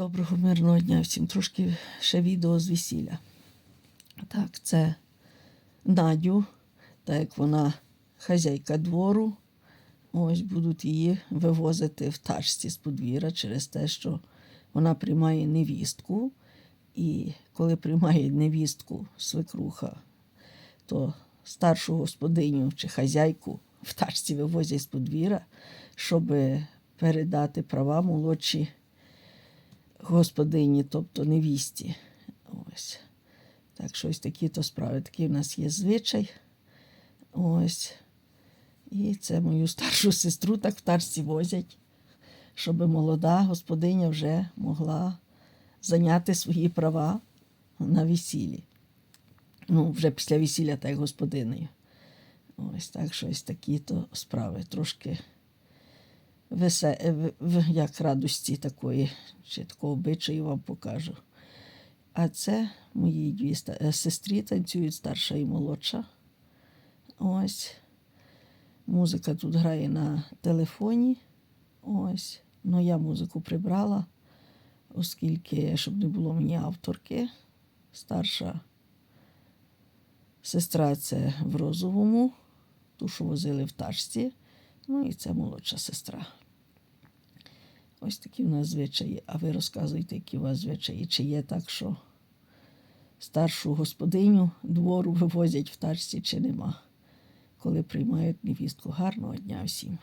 Доброго мирного дня всім. Трошки ще відео з весілля. Так, це Надю, так як вона хазяйка двору. Ось будуть її вивозити в тачці з подвір'я через те, що вона приймає невістку. І коли приймає невістку свекруха, то старшу господиню чи хазяйку в тачці вивозять з подвір'я, щоб передати права молодші господині, тобто невісті. Ось. Так що ось такі то справи. Такий в нас є звичай. Ось. І це мою старшу сестру так в тачці возять, щоб молода господиня вже могла зайняти свої права на весіллі. Ну, вже після весілля, так як господинею. Ось так що ось такі то справи. Трошки весе, е, як радості такої, чи такого обичаю вам покажу. А це мої дві е, сестрі танцюють, старша і молодша. Ось. Музика тут грає на телефоні. Ось. Ну, я музику прибрала, оскільки, щоб не було мені авторки. Старша сестра це в розовому, ту, що возили в тачці. Ну і це молодша сестра. Ось такі в нас звичаї. А ви розказуєте, які у вас звичаї. Чи є так, що старшу господиню двору вивозять в тачці, чи нема, коли приймають невістку. Гарного дня всім.